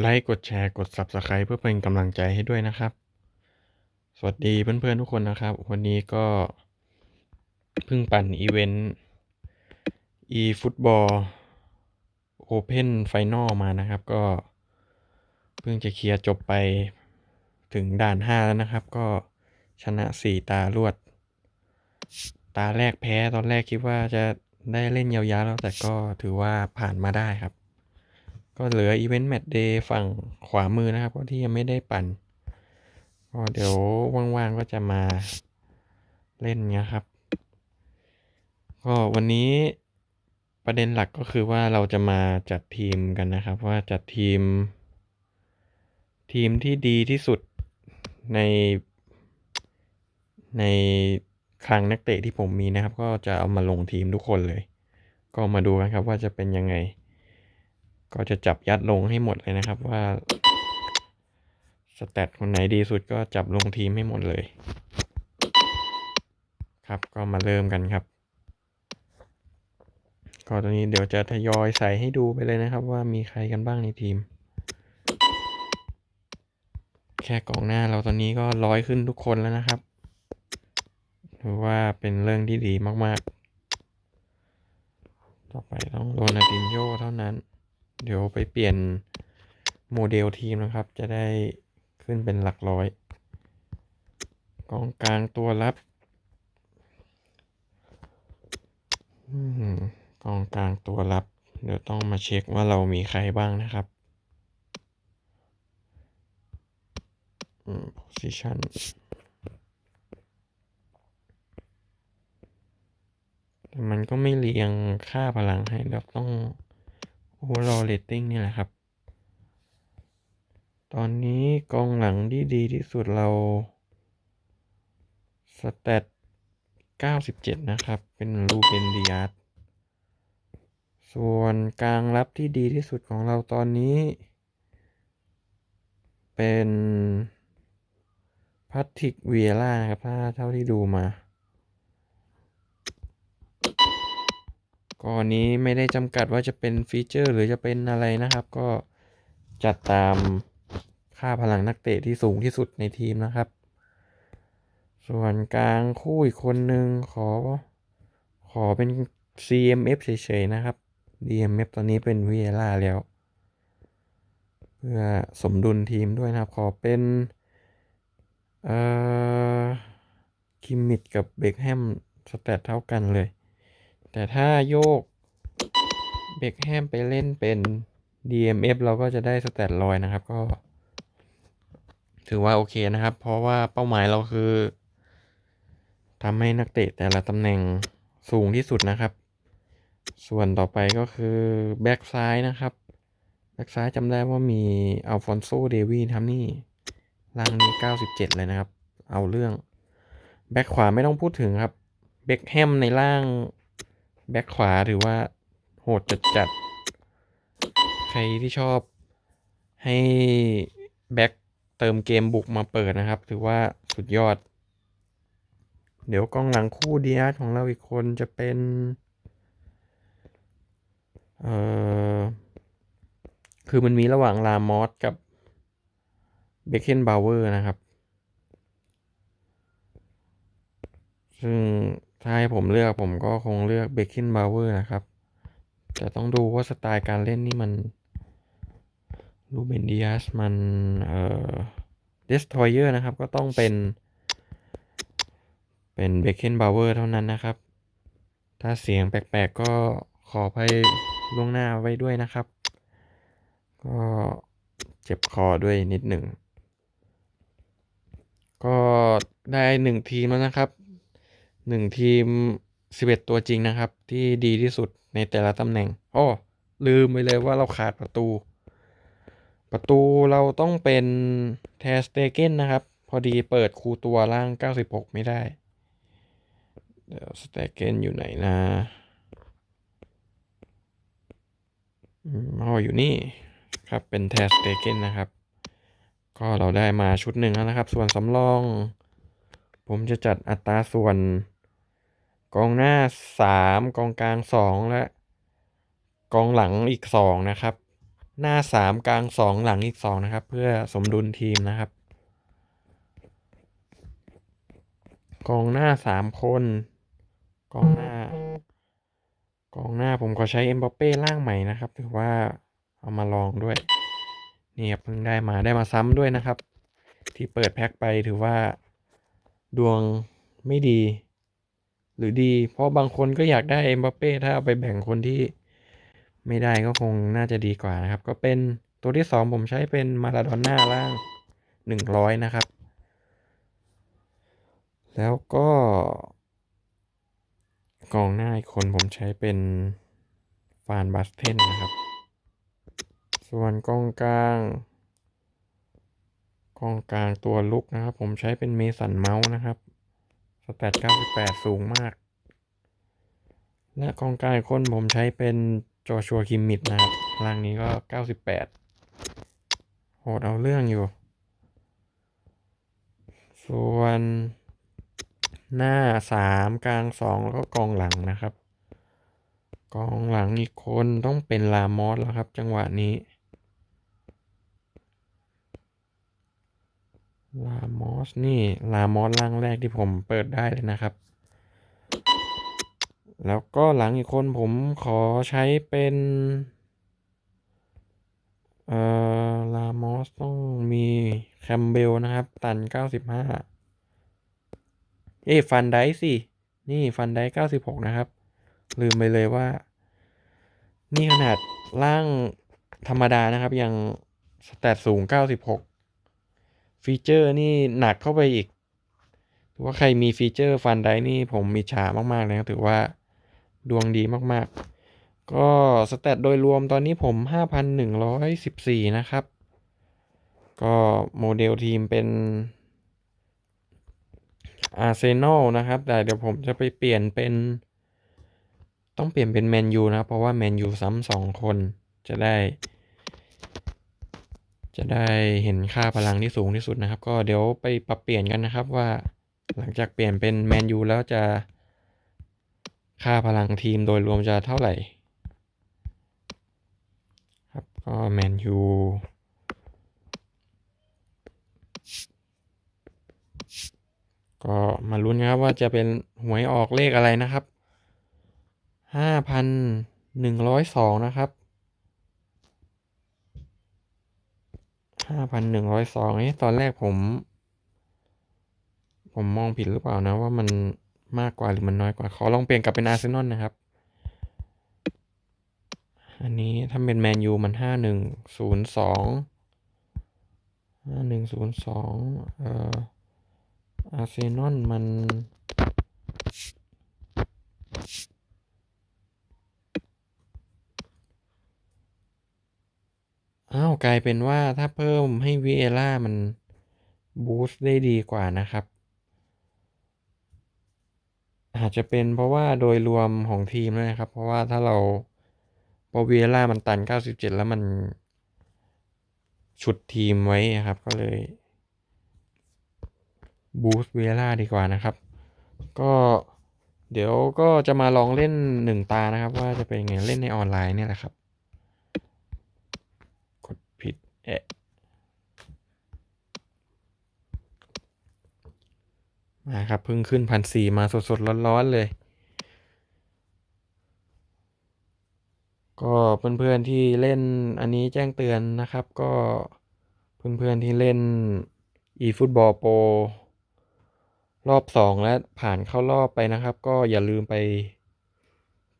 ไลค์ กดแชร์ กด Subscribe เพื่อเป็นกำลังใจให้ด้วยนะครับ สวัสดีเพื่อนๆทุกคนนะครับ วันนี้ก็เพิ่งปั่นอีเวนต์ e-football open final มานะครับ ก็เพิ่งจะเคลียร์จบไปถึงด่าน 5 แล้วนะครับ ก็ชนะ 4 ตารวด ตาแรกแพ้ตอนแรกคิดว่าจะได้เล่นยาวๆแล้วแต่ก็ถือว่าผ่านมาได้ครับ ก็เหลืออีเวนต์แมตช์เดย์ฝั่งขวามือนะครับก็ที่ยังไม่ได้ปั่นก็เดี๋ยวว่างๆก็จะมาเล่นเนี้ยครับ ก็วันนี้ประเด็นหลักก็คือว่าเราจะมาจัดทีมกันนะครับ ว่าจัดทีม ทีมที่ดีที่สุดในในคลังนักเตะที่ผมมีนะครับ ก็จะเอามาลงทีมทุกคนเลย ก็มาดูกันครับว่าจะเป็นยังไง ก็จะจับยัดลงให้หมดเลยนะครับว่าสแตทคนไหนดีสุดก็จับลงทีมให้หมดเลย ครับก็มาเริ่มกันครับก็ตอนนี้เดี๋ยวจะทยอยใส่ให้ดูไปเลยนะครับว่ามีใครกันบ้างในทีม แค่กองหน้าเราตอนนี้ก็ร้อยขึ้นทุกคนแล้วนะครับถือว่าเป็นเรื่องที่ดีมากๆ ต่อไปต้องโรนัลดินโญ่เท่านั้น เดี๋ยวไปเปลี่ยนโมเดลทีมนะครับ จะได้ขึ้นเป็นหลักร้อย กองกลางตัวรับกองกลางตัวรับ เดี๋ยวต้องมาเช็คว่าเรามีใครบ้างนะครับ position แต่มันก็ไม่เรียงค่าพลังให้เราต้อง overall rating นี่แหละครับ ตอนนี้กองหลังที่ดีที่สุดเราสเตต97 นะครับ เป็นลูเบนดิอาสส่วนกลางรับที่ดีที่สุดของเราตอนนี้ เป็นพัตติกเวียร่านะครับ ถ้าเท่าที่ดูมา ก็นี้ไม่ได้จำกัดว่าจะเป็นฟีเจอร์ หรือจะเป็นอะไรนะครับ ก็จัดตามค่าพลังนักเตะที่สูงที่สุดในทีมนะครับ ส่วนกลางคู่อีกคนหนึ่งขอ ขอเป็น CMF เฉยๆนะครับ DMF ตอนนี้เป็นวีเอล่าแล้ว เพื่อสมดุลทีมด้วยนะครับ ขอเป็นเอ่อคิมมิดกับเบคแฮมสแตทเท่ากันเลย แต่ถ้าโยกเบคแฮมไปเล่นเป็น DMF เราก็จะได้สแตทลอยนะครับก็ ถือว่าโอเคนะครับ เพราะว่าเป้าหมายเราคือทำให้นักเตะแต่ละตำแหน่งสูงที่สุดนะครับ ส่วนต่อไปก็คือแบ็กซ้ายนะครับแบ็กซ้ายจำได้ว่ามีอัลฟอนโซเดวีทำนี่ล่างนี้ 97 เลยนะครับ เอาเรื่อง แบ็กขวาไม่ต้องพูดถึงครับ เบคแฮมในล่าง แบ็กขวาถือว่าโหดจัดจัด ใครที่ชอบให้แบ็กเติมเกมบุกมาเปิดนะครับ ถือว่าสุดยอด เดี๋ยวกองหลังคู่ดีอาร์ของเราอีกคนจะเป็น เอ่อ คือมันมีระหว่างลามอสกับเบคเคนบาวเวอร์นะครับ ซึ่ง ถ้าให้ผมเลือกผมก็คงเลือกเบคเคนบาวเวอร์นะครับ แต่ต้องดูว่าสไตล์การเล่นนี่มันลูเบนดิอาสมันเอ่อเดสทอยเออร์นะครับ ก็ต้องเป็นเป็นเบคเคนบาวเวอร์เท่านั้นนะครับ ถ้าเสียงแปลกๆ ก็ขออภัยล่วงหน้าไว้ด้วยนะครับ ก็เจ็บคอด้วยนิดหนึ่ง ก็ได้หนึ่งทีมแล้วนะครับ หนึ่งทีมสิบเอ็ดตัวจริงนะครับ ที่ดีที่สุดในแต่ละตำแหน่งอ้อลืมไปเลยว่าเราขาดประตู ประตูเราต้องเป็นแทสเตเกนนะครับ พอดีเปิดคูตัวล่าง 96 ไม่ได้ เดี๋ยวสเตเกนอยู่ไหนนะอ๋ออยู่นี่ครับเป็นแทสเตเกนนะครับ ก็เราได้มาชุดหนึ่งแล้วนะครับ ส่วนสำรอง ผมจะจัดอัตราส่วน กองหน้า 3 กองกลาง 2 และ กองหลังอีก 2 นะครับ หน้าสามกลางสองหลังอีกสองนะครับ เพื่อสมดุลทีมนะครับ กองหน้าสามคน กองหน้ากองหน้าผมก็ใช้เอ็มบัปเป้ร่างใหม่นะครับถือว่าเอามาลองด้วยนี่ครับเพิ่งได้มาได้มาซ้ำด้วยนะครับ ที่เปิดแพ็คไปถือว่าดวงไม่ดี รือดี เพราะบางคนก็อยากได้เอ็มบัปเป้ถ้าเอาไปแบ่งคนที่ไม่ได้ก็คงน่าจะดีกว่านะครับ ก็เป็นตัวที่สองผมใช้เป็นมาราดอนน่าล่างหนึ่งร้อยนะครับ แล้วก็กองหน้าอีกคนผมใช้เป็นฟานบัสเทนนะครับ ส่วนกองกลางกองกลางตัวลุกนะครับ ผมใช้เป็นเมสันเมาส์นะครับ สแตท98 สูงมาก และกองกลางคนผมใช้เป็นจอชัวคิมมิดนะครับล่างนี้ก็ 98 โหดเอาเรื่องอยู่ ส่วนหน้าสามกลางสองแล้วก็กองหลังนะครับ กองหลังอีกคนต้องเป็นลามอสแล้วครับจังหวะนี้ ลามอสนี่ลามอสร่างแรกที่ผมเปิดได้เลยนะครับ แล้วก็หลังอีกคนผมขอใช้เป็น เอ่อลามอสต้องมีแคมเบลนะครับ ตัน95เอ้ฟันไดสิ นี่ฟันได96นะครับ ลืมไปเลยว่า นี่ขนาดร่างธรรมดานะครับ ยังสแตทสูง96 ฟีเจอร์นี่หนักเข้าไปอีกถือว่าใครมีฟีเจอร์ฟันไดนี่ผมมีฉามากๆเลยครับถือว่าดวงดีมากๆ ก็สแตทโดยรวมตอนนี้ผม 5,114 นะครับ ก็โมเดลทีมเป็นอาร์เซนอลนะครับ แต่เดี๋ยวผมจะไปเปลี่ยนเป็น ต้องเปลี่ยนเป็นแมนยูนะ เพราะว่าแมนยูซ้ำสองคนจะได้ จะได้เห็นค่าพลังที่สูงที่สุดนะครับ ก็เดี๋ยวไปปรับเปลี่ยนกันนะครับว่าหลังจากเปลี่ยนเป็นแมนยูแล้วจะ ค่าพลังทีมโดยรวมจะเท่าไหร่ ครับก็แมนยูก็มาลุ้นครับว่าจะเป็นหวยออกเลขอะไรนะครับห้าพันหนึ่งร้อยสองนะครับ ห้าพันหนึ่งร้อยสองนี่ตอนแรกผม ผมมองผิดหรือเปล่านะว่ามันมากกว่าหรือมันน้อยกว่า ขอลองเปลี่ยนกลับเป็นอาร์เซนอลนะครับ อันนี้ถ้าเป็นแมนยูมันห้าหนึ่งศูนย์สองห้าหนึ่งศูนย์สองเอ่ออาร์เซนอลมัน อ้าว กลายเป็นว่าถ้าเพิ่มให้วีเอล่ามันบูสต์ได้ดีกว่านะครับ อาจจะเป็นเพราะว่าโดยรวมของทีมนะครับ เพราะว่าถ้าเราพอวีเอล่ามันตัน 97 แล้วมันฉุดทีมไว้ครับ ก็เลยบูสต์วีเอล่าดีกว่านะครับ ก็เดี๋ยวก็จะมาลองเล่นหนึ่งตานะครับ ว่าจะเป็นไงเล่นในออนไลน์เนี่ยแหละครับ กดผิด เอะมาครับเพิ่งขึ้นพันสี่มาสดๆร้อนๆเลย ก็เพื่อนๆที่เล่นอันนี้แจ้งเตือนนะครับ ก็เพื่อนๆที่เล่น eFootball Pro รอบสองและผ่านเข้ารอบไปนะครับ ก็อย่าลืมไป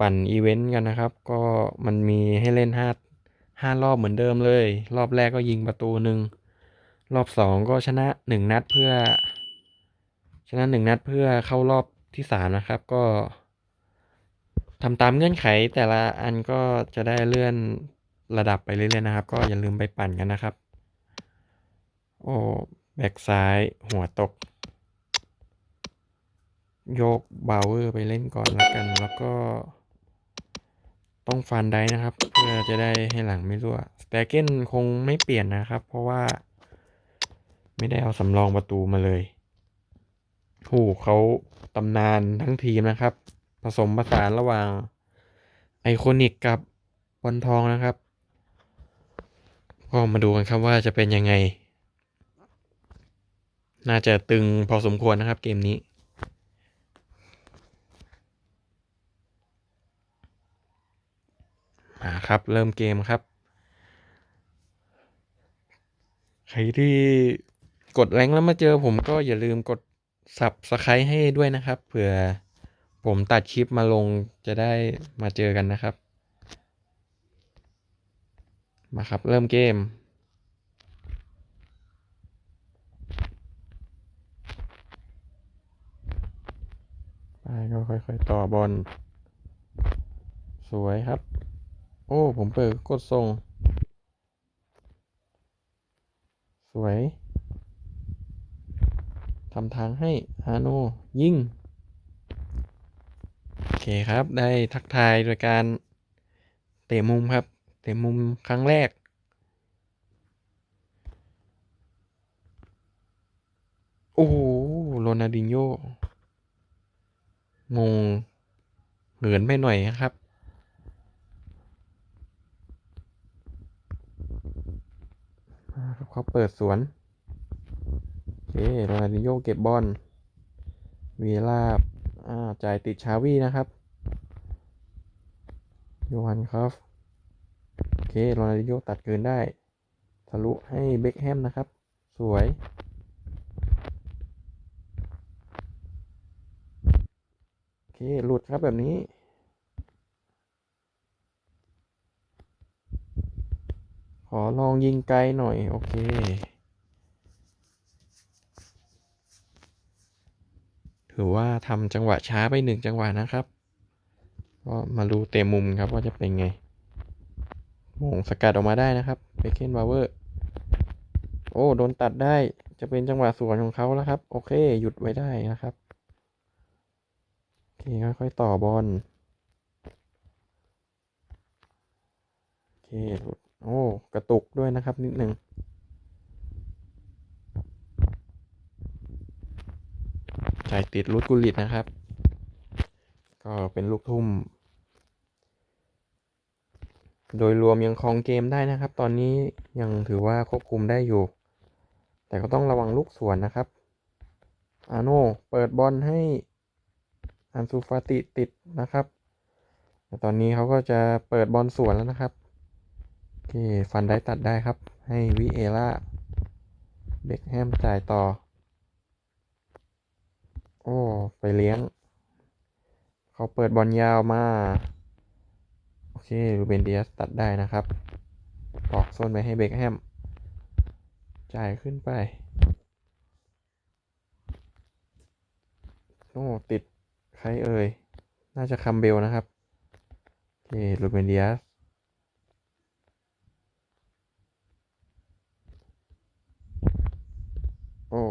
ปั่นอีเวนต์กันนะครับ ก็มันมีให้เล่นห้า ห้ารอบเหมือนเดิมเลย รอบแรกก็ยิงประตูหนึ่งรอบสองก็ชนะหนึ่งนัดเพื่อ ชนะหนึ่งนัดเพื่อเข้ารอบที่สามนะครับก็ทำตามเงื่อนไขแต่ละอันก็จะได้เลื่อนระดับไปเรื่อยๆนะครับ ก็อย่าลืมไปปั่นกันนะครับ โอ้แบกซ้ายหัวตก โยกบาวเวอร์ไปเล่นก่อนแล้วกัน แล้วก็ ต้องฟันได้นะครับ เพื่อจะได้ให้หลังไม่รั่วสเตเกนคงไม่เปลี่ยนนะครับ เพราะว่า ไม่ได้เอาสำรองประตูมาเลยถูเขาตำนานทั้งทีมนะครับ ผสมผสานระหว่างไอคอนิกกับบอลทองนะครับ ก็มาดูกันครับว่าจะเป็นยังไง น่าจะตึงพอสมควรนะครับเกมนี้ มาครับเริ่มเกมครับ ใครที่กดแรงค์แล้วมาเจอผมก็อย่าลืมกด subscribe ให้ด้วยนะครับ เผื่อผมตัดคลิปมาลงจะได้มาเจอกันนะครับ มาครับเริ่มเกม ไปก็ค่อยๆ ต่อบอล สวยครับ โอ้ ผมเปิดกดทรง สวยทำทางให้อาโนยิงโอเคครับได้ทักทายโดยการเตะมุมครับ เตะมุมครั้งแรก โอ้โหโรนัลดินโญ่งงเหินไปหน่อยนะครับ มาครับ เขาเปิดสวน โอเคโรนัลดินโญ่เก็บบอลวีลาบอ่าจ่ายติดชาวีนะครับโยฮันครับ โอเคโรนัลดินโญ่ตัดเกินได้ ทะลุให้เบคแฮมนะครับ สวยโอเคหลุดครับแบบนี้ ขอลองยิงไกลหน่อย โอเค ถือว่าทำจังหวะช้าไปหนึ่งจังหวะนะครับ ก็มาดูเต็มมุมครับว่าจะเป็นไงมงสกัดออกมาได้นะครับเบเคนบาวเวอร์ โอ้ โดนตัดได้ จะเป็นจังหวะสวนของเขาแล้วครับ โอเค หยุดไว้ได้นะครับ โอเค ค่อยๆต่อบอล โอเคหลุด โอ้กระตุกด้วยนะครับนิดหนึ่งจ่ายติดลูดกุลิตนะครับ ก็เป็นลูกทุ่ม โดยรวมยังครองเกมได้นะครับ ตอนนี้ยังถือว่าควบคุมได้อยู่ แต่ก็ต้องระวังลูกสวนนะครับ อาโน่เปิดบอลให้อันซูฟาติติดนะครับแต่ตอนนี้เขาก็จะเปิดบอลสวนแล้วนะครับ เค ฟันได้ตัดได้ครับ ให้วิเอล่าเบคแฮมจ่ายต่อ โอ้ ไปเลี้ยง เขาเปิดบอลยาวมา โอเครูเบนเดียสตัดได้นะครับตอกโซนไปให้เบคแฮม จ่ายขึ้นไป โอ้ ติด ใครเอ่ย น่าจะคัมเบลนะครับ โอเครูเบนเดียส โอ้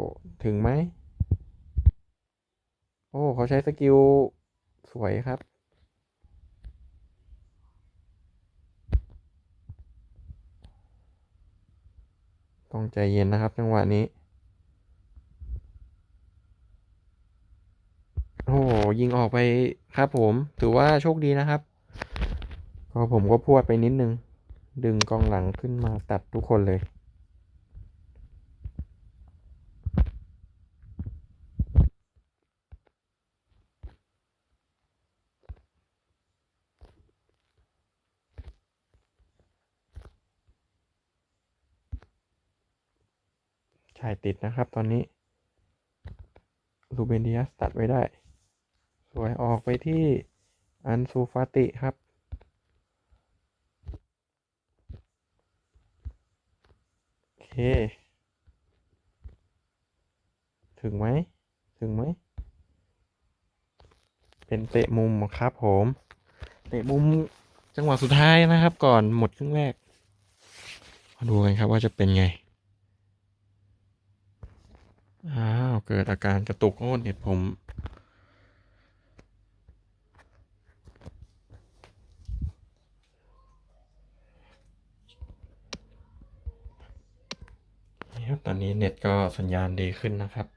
ถึงไหม โอ้ เขาใช้สกิล สวยครับ ต้องใจเย็นนะครับ จังหวะนี้ โอ้ยิงออกไปครับผม ถือว่าโชคดีนะครับ ก็ผมก็พวดไปนิดนึง ดึงกองหลังขึ้นมาตัดทุกคนเลย ชายติดนะครับตอนนี้ลูเบนเดียสตัดไว้ได้ สวยออกไปที่อันซูฟาติครับ โอเค ถึงไหม ถึงไหม เป็นเตะมุมครับผม เตะมุมจังหวะสุดท้ายนะครับ ก่อนหมดครึ่งแรก มาดูกันครับว่าจะเป็นไง อ้าว เกิดอาการกระตุกโอ้เน็ตผม ตอนนี้เน็ตก็สัญญาณดีขึ้นนะครับ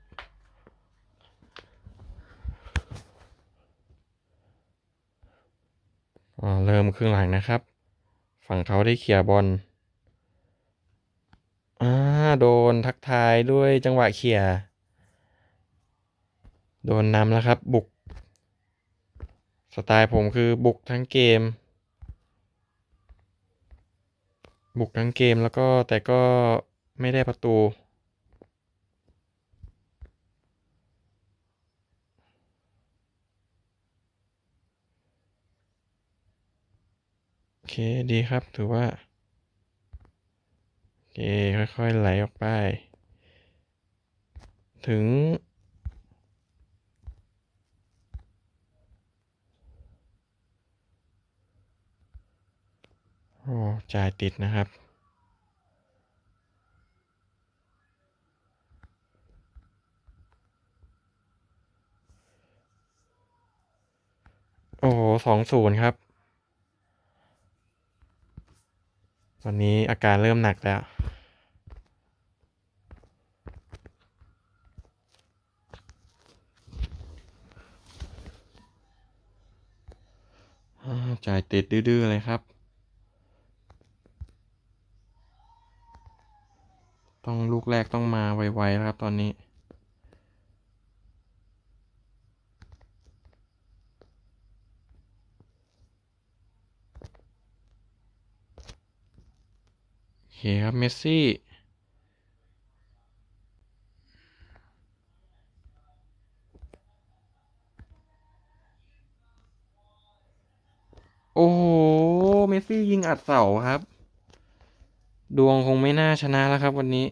เริ่มครึ่งหลังนะครับ ฝั่งเขาได้เคลียร์บอล อา โดนทักทายด้วยจังหวะเขี่ยโดนนำแล้วครับ บุก สไตล์ผมคือบุกทั้งเกม บุกทั้งเกมแล้วก็แต่ก็ไม่ได้ประตู โอเค ดีครับถือว่า เค ค่อยๆไหลออกไป ถึง โอ้จ่ายติดนะครับโอ้โหสองศูนย์ครับ ตอนนี้อาการเริ่มหนักแล้ว จ่ายติดดื้อๆเลยครับ ต้องลูกแรกต้องมาไวๆแล้วครับตอนนี้ เคครับ เมสซี่ โอ้โห เมสซี่ยิงอัดเสาครับ ดวงคงไม่น่าชนะแล้วครับวันนี้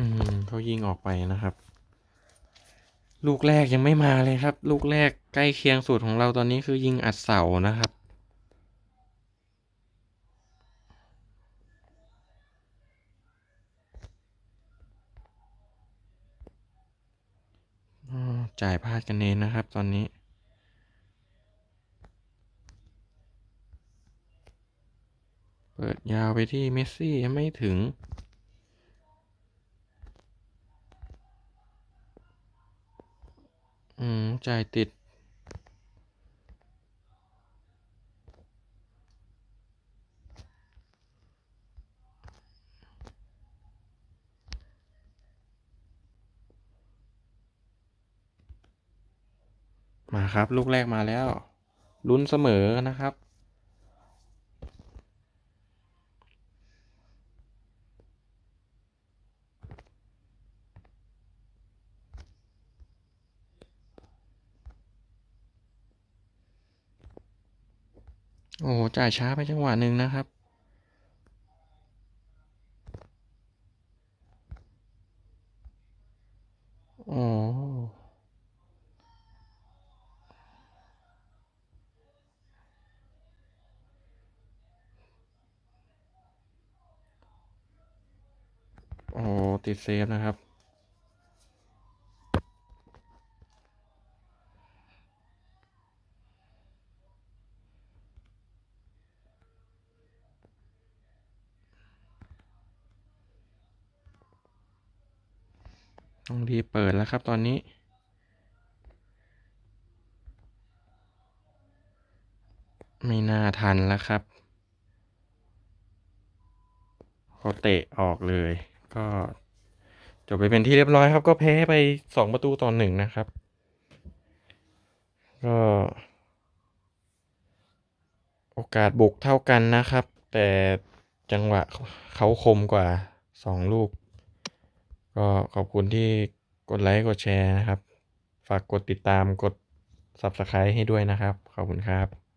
อืมเขายิงออกไปนะครับ ลูกแรกยังไม่มาเลยครับ ลูกแรกใกล้เคียงสุดของเราตอนนี้คือยิงอัดเสานะครับ จ่ายพลาดกันเองนะครับตอนนี้เปิดยาวไปที่เมสซี่ยังไม่ถึง อืม จ่ายติด มาครับ ลูกแรกมาแล้ว ลุ้นเสมอนะครับ โอ้โห จ่ายช้าไปจังหวะหนึ่งนะครับ โอ้โอ้ติดเซฟนะครับ ทีเปิดแล้วครับตอนนี้ ไม่น่าทันแล้วครับเขาเตะออกเลย ก็จบไปเป็นที่เรียบร้อยครับ ก็แพ้ไปสองประตูต่อหนึ่งนะครับ ก็ โอกาสบุกเท่ากันนะครับ แต่จังหวะเขาคมกว่าสองลูก ก็ขอบคุณที่ กดไลค์กดแชร์นะครับ ฝากกดติดตามกด Subscribe ให้ด้วยนะครับ ขอบคุณครับ